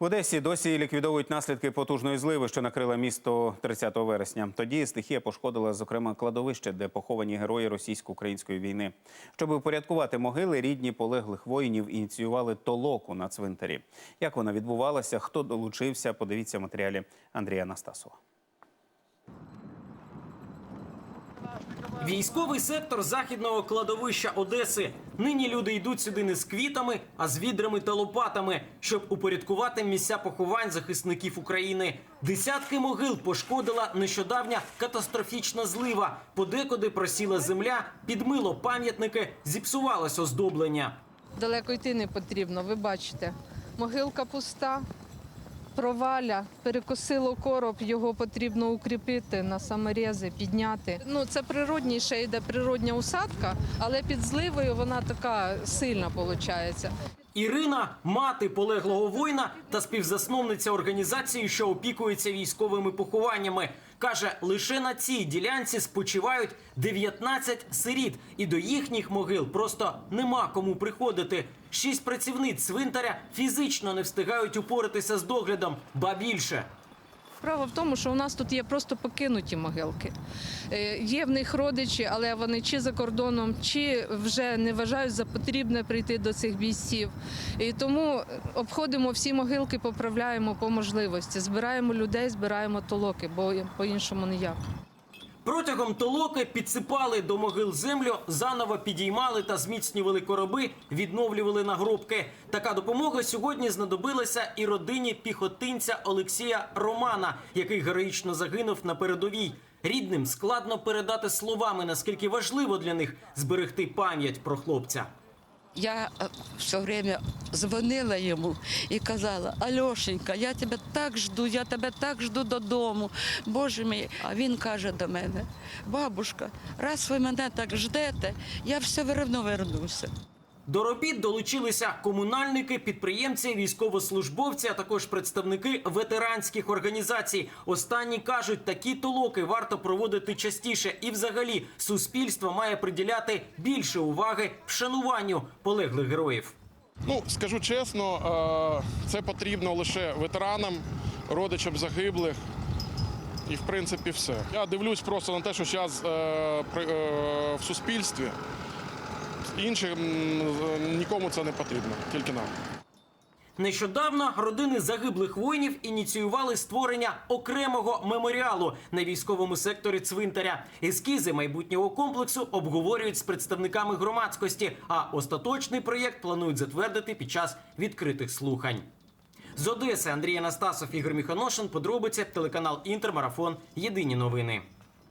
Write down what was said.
В Одесі досі ліквідовують наслідки потужної зливи, що накрила місто 30 вересня. Тоді стихія пошкодила, зокрема, кладовище, де поховані герої російсько-української війни. Щоб упорядкувати могили, рідні полеглих воїнів ініціювали толоку на цвинтарі. Як вона відбувалася, хто долучився, подивіться матеріалі Андрія Настасова. Військовий сектор західного кладовища Одеси. Нині люди йдуть сюди не з квітами, а з відрами та лопатами, щоб упорядкувати місця поховань захисників України. Десятки могил пошкодила нещодавня катастрофічна злива. Подекуди просіла земля, підмило пам'ятники, зіпсувалось оздоблення. Далеко йти не потрібно, ви бачите. Могилка пуста, проваля, перекосило короб, його потрібно укріпити на саморези, підняти. Ну, це природніше йде природня усадка, але під зливою вона така сильна виходить. Ірина, мати полеглого воїна та співзасновниця організації, що опікується військовими похованнями, каже, лише на цій ділянці спочивають 19 сиріт, і до їхніх могил просто нема кому приходити. Шість працівниць цвинтаря фізично не встигають упоратися з доглядом, ба більше. Справа в тому, що у нас тут є просто покинуті могилки. Е, Є в них родичі, але вони чи за кордоном, чи вже не вважають за потрібне прийти до цих бійців. І тому обходимо всі могилки, поправляємо по можливості. Збираємо людей, збираємо толоки, бо по-іншому ніяк. Протягом толоки підсипали до могил землю, заново підіймали та зміцнювали короби, відновлювали нагробки. Така допомога сьогодні знадобилася і родині піхотинця Олексія Романа, який героїчно загинув на передовій. Рідним складно передати словами, наскільки важливо для них зберегти пам'ять про хлопця. Я е, все время дзвонила йому і казала: Альошенька, я тебе так жду, я тебе так жду додому. Боже мій. А він каже до мене: бабушка, раз ви мене так ждете, я все одно вернуся. До робіт долучилися комунальники, підприємці, військовослужбовці, а також представники ветеранських організацій. Останні кажуть, такі толоки варто проводити частіше, і, взагалі, суспільство має приділяти більше уваги вшануванню полеглих героїв. Ну, скажу чесно, е, це потрібно лише ветеранам, родичам загиблих. І в принципі все. Я дивлюсь просто на те, що зараз в суспільстві іншим нікому це не потрібно, тільки нам. Нещодавно родини загиблих воїнів ініціювали створення окремого меморіалу на військовому секторі цвинтаря. Ескізи майбутнього комплексу обговорюють з представниками громадськості, а остаточний проєкт планують затвердити під час відкритих слухань. З Одеси Андрій Анастасов, Ігор Міханошин. Подробиці телеканал Інтермарафон. Єдині новини.